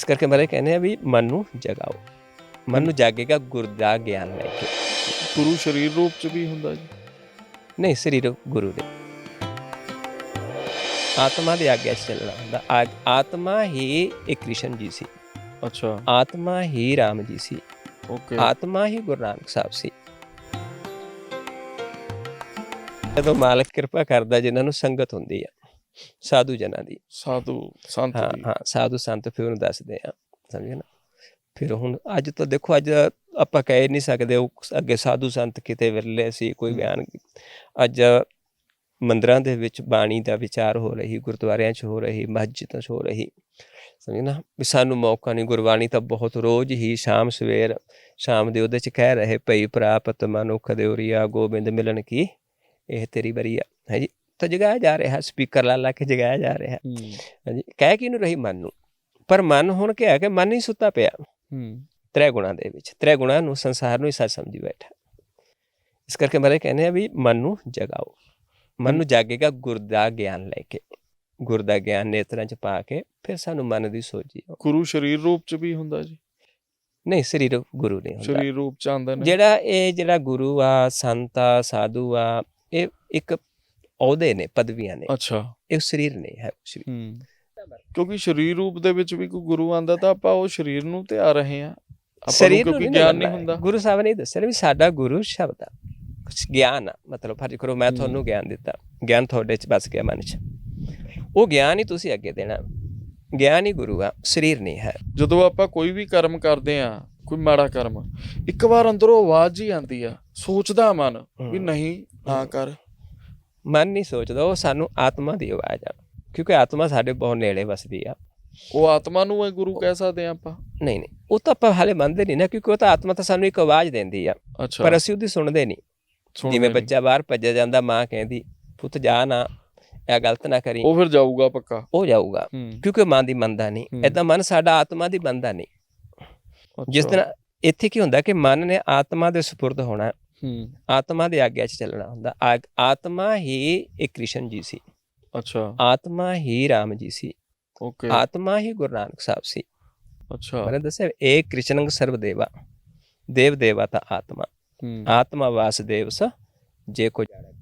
ਇਸ ਕਰਕੇ ਮਾਰੇ ਕਹਿੰਦੇ ਆ ਵੀ ਮਨ ਨੂੰ ਜਗਾਓ। ਮਨ ਨੂੰ ਜਾਗੇਗਾ ਗੁਰ ਦਾ ਗਿਆਨ ਲੈ ਕੇ। ਗੁਰੂ ਸਰੀਰ ਰੂਪ ਚ ਵੀ ਹੁੰਦਾ ਜੀ? ਨਹੀਂ ਸਰੀਰ ਗੁਰੂ ਦੇ। ਆਤਮਾ ਦੇ ਆਗਿਆ ਚੱਲਣਾ ਹੁੰਦਾ। ਆਤਮਾ ਹੀ ਇੱਕ ਕ੍ਰਿਸ਼ਨ ਜੀ ਸੀ। ਅੱਛਾ। ਆਤਮਾ ਹੀ ਰਾਮ ਜੀ ਸੀ। ਓਕੇ। ਆਤਮਾ ਹੀ ਗੁਰੂ ਨਾਨਕ ਸਾਹਿਬ ਸੀ। ਜਦੋਂ ਮਾਲਕ ਕਿਰਪਾ ਕਰਦਾ ਜਿਨ੍ਹਾਂ ਨੂੰ ਸੰਗਤ ਹੁੰਦੀ ਆ ਸਾਧੂ ਜਨਾਂ ਦੀ। ਸਾਧੂ ਸੰਤ ਹਾਂ ਦੀ। ਹਾਂ ਸਾਧੂ ਸੰਤ ਫਿਰ ਉਹਨੂੰ ਦੱਸਦੇ ਆ ਸਮਝੇ ਨਾ? ਫਿਰ ਹੁਣ ਅੱਜ ਤਾਂ ਦੇਖੋ ਅੱਜ ਆਪਾਂ ਕਹਿ ਨਹੀਂ ਸਕਦੇ ਉਹ ਅੱਗੇ ਸਾਧੂ ਸੰਤ ਕਿਤੇ ਵਿਰਲੇ ਸੀ ਕੋਈ। ਬਿਆਨ ਅੱਜ ਮੰਦਰਾਂ ਦੇ ਵਿੱਚ ਬਾਣੀ ਦਾ ਵਿਚਾਰ ਹੋ ਰਹੀ ਗੁਰਦੁਆਰਿਆਂ 'ਚ ਹੋ ਰਹੀ ਮਸਜਿਦਾਂ 'ਚ ਹੋ ਰਹੀ ਸਮਝੇ ਨਾ? ਵੀ ਸਾਨੂੰ ਮੌਕਾ ਨਹੀਂ ਗੁਰਬਾਣੀ ਤਾਂ ਬਹੁਤ ਰੋਜ਼ ਹੀ ਸ਼ਾਮ ਸਵੇਰ ਸ਼ਾਮ ਦੇ ਉਹਦੇ 'ਚ ਕਹਿ ਰਹੇ ਭਈ ਪ੍ਰਾਪਤ ਮਨੁੱਖ ਦੇ ਉਰੀਆ ਗੋਬਿੰਦ ਮਿਲਣ ਕੀ? ਇਹ ਤੇਰੀ ਬਰੀਆ ਹੈ ਜੀ? ਤਾਂ ਜਗਾਇਆ ਜਾ ਰਿਹਾ ਸਪੀਕਰ ਲਾ ਲਾ ਕੇ ਜਗਾਇਆ ਜਾ ਰਿਹਾ। ਹੂੰ। ਹਾਂਜੀ ਕਹਿ ਕਿਹਨੂੰ ਰਹੀ ਮਨ ਨੂੰ? ਪਰ ਮਨ ਹੁਣ ਕੀ ਹੈ ਕਿ ਮਨ ਹੀ ਸੁੱਤਾ ਪਿਆ। ਹੂੰ। ਤ੍ਰੈ ਗੁਣਾ ਦੇ ਵਿੱਚ ਤ੍ਰੈ ਗੁਣਾ ਨੂੰ ਸੰਸਾਰ ਨੂੰ ਹੀ ਸੱਚ ਸਮਝੀ ਬੈਠਾ। ਇਸ ਕਰਕੇ ਮਾਰੇ ਕਹਿੰਦੇ ਆ ਵੀ ਮਨ ਨੂੰ ਜਗਾਓ। ਮਨ ਨੂੰ ਜਾਗੇਗਾ ਗੁਰ ਦਾ ਗਿਆਨ ਲੈ ਕੇ। ਗੁਰ ਦਾ ਗਿਆਨ ਨੇਤਰਾਂ ਚ ਪਾ ਕੇ ਫਿਰ ਸਾਨੂੰ ਮਨ ਦੀ ਸੋਚੀ ਗੁਰੂ ਸਰੀਰ ਰੂਪ ਚ ਵੀ ਹੁੰਦਾ ਜੀ? ਨਹੀਂ ਸਰੀਰ ਗੁਰੂ ਨਹੀਂ ਹੁੰਦਾ। ਸਰੀਰ ਰੂਪ ਚ ਆਉਂਦੇ ਨੇ। ਜਿਹੜਾ ਇਹ ਜਿਹੜਾ ਗੁਰੂ ਆ ਸੰਤ ਆ ਸਾਧੂ ਆ ਇਹ ਇੱਕ ਅਹੁਦੇ ਨੇ ਪਦਵੀਆਂ ਨੇ। ਅੱਛਾ। ਇਹ ਸਰੀਰ ਨਹੀਂ ਹੈ ਸਰੀਰ ਕਿਉਂਕਿ ਸਰੀਰ ਰੂਪ ਦੇ ਵਿੱਚ ਵੀ ਕੋਈ ਗੁਰੂ ਆਂਦਾ ਤਾਂ ਆਪਾਂ ਉਹ ਸਰੀਰ ਨੂੰ ਤੇ ਆ ਰਹੇ ਆ ਆਪਾਂ ਨੂੰ ਕਿਉਂਕਿ ਗਿਆਨ ਨਹੀਂ। ਹੁੰਦਾ। ਗੁਰੂ ਸਾਹਿਬ ਨੇ ਦੱਸਿਆ ਵੀ ਸਾਡਾ ਗੁਰੂ ਸ਼ਬਦ ਆ। ਕੁਛ ਗਿਆਨ ਆ ਮਤਲਬ ਫਰਜ਼ ਕਰੋ ਮੈਂ ਤੁਹਾਨੂੰ ਗਿਆਨ ਦਿੱਤਾ। ਗਿਆਨ ਤੁਹਾਡੇ ਚ ਬਸ ਗਿਆ ਮਨ ਚ। ਉਹ ਗਿਆਨ ਹੀ ਤੁਸੀਂ ਅੱਗੇ ਦੇਣਾ। ਗਿਆਨ ਹੀ ਗੁਰੂ ਆ ਸਰੀਰ ਨਹੀਂ ਹੈ। ਜਦੋਂ ਆਪਾਂ ਕੋਈ ਵੀ ਕਰਮ ਕਰਦੇ ਆ ਕੋਈ ਮਾੜਾ ਕਰਮ ਇੱਕ ਵਾਰ ਅੰਦਰੋਂ ਆਵਾਜ਼ ਹੀ ਆਂਦੀ ਆ। ਸੋਚਦਾ ਮਨ ਵੀ। ਨਹੀਂ ਨਾ ਕਰ। ਮਨ ਨਹੀਂ ਸੋਚਦਾ ਉਹ ਸਾਨੂੰ ਆਤਮਾ ਦੀ ਆਵਾਜ਼ ਆ। ਕਿਉਂਕਿ ਆਤਮਾ ਸਾਡੇ ਬਹੁਤ ਨੇੜੇ ਵਸਦੀ ਆ। ਉਹ ਆਤਮਾ ਨੂੰ ਇਹ ਗੁਰੂ ਕਹਿ ਸਕਦੇ ਆ ਆਪਾਂ? ਨਹੀਂ ਨਹੀਂ। ਉਹ ਤਾਂ ਆਪਾਂ ਹਾਲੇ ਮੰਨਦੇ ਨਹੀਂ ਨਾ ਕਿਉਂਕਿ ਉਹ ਤਾਂ ਆਤਮਾ ਤਾਂ ਸਾਨੂੰ ਇੱਕ ਆਵਾਜ਼ ਦਿੰਦੀ ਆ। ਪਰ ਅਸੀਂ ਉਹਦੀ ਸੁਣਦੇ ਨਹੀਂ। ਜਿਵੇਂ। ਬੱਚਾ ਬਾਹਰ ਭੱਜਿਆ ਜਾਂਦਾ ਮਾਂ ਕਹਿੰਦੀ ਪੁੱਤ ਜਾ ਨਾ ਇਹ ਗਲਤ ਨਾ ਕਰੀ। ਉਹ ਫਿਰ ਜਾਊਗਾ ਪੱਕਾ? ਉਹ ਜਾਊਗਾ। ਹੂੰ। ਕਿਉਂਕਿ ਮਨ ਦੀ ਮੰਨਦਾ ਨਹੀਂ। ਹੂੰ। ਏਦਾਂ ਮਨ ਸਾਡਾ ਆਤਮਾ ਦੀ ਮੰਨਦਾ ਨਹੀਂ। ਜਿਸ। ਤਰ੍ਹਾਂ ਇੱਥੇ ਕੀ ਹੁੰਦਾ ਕਿ ਮਨ ਨੇ ਆਤਮਾ ਦੇ ਸਪੁਰਦ ਹੋਣਾ। ਹੂੰ। ਆਤਮਾ ਦੇ ਆਗਿਆ 'ਚ ਚੱਲਣਾ ਹੁੰਦਾ। ਆਤਮਾ ਹੀ ਇੱਕ ਕ੍ਰਿਸ਼ਨ ਜੀ ਸੀ। ਅੱਛਾ। ਆਤਮਾ ਹੀ ਰਾਮ ਜੀ ਸੀ। ਓਕੇ। ਆਤਮਾ ਹੀ ਗੁਰੂ ਨਾਨਕ ਸਾਹਿਬ ਸੀ। ਅੱਛਾ। ਮੈंने ਦੱਸਿਆ ਏ ਕ੍ਰਿਸ਼ਨੰਗ ਸਰਵ ਦੇਵਾ ਦੇਵ ਦੇਵਾ ਤਾਂ ਆਤਮਾ ਆਤਮਾ ਵਾਸੁਦੇਵ ਸ ਜੇ ਕੋ ਜਾਣੈ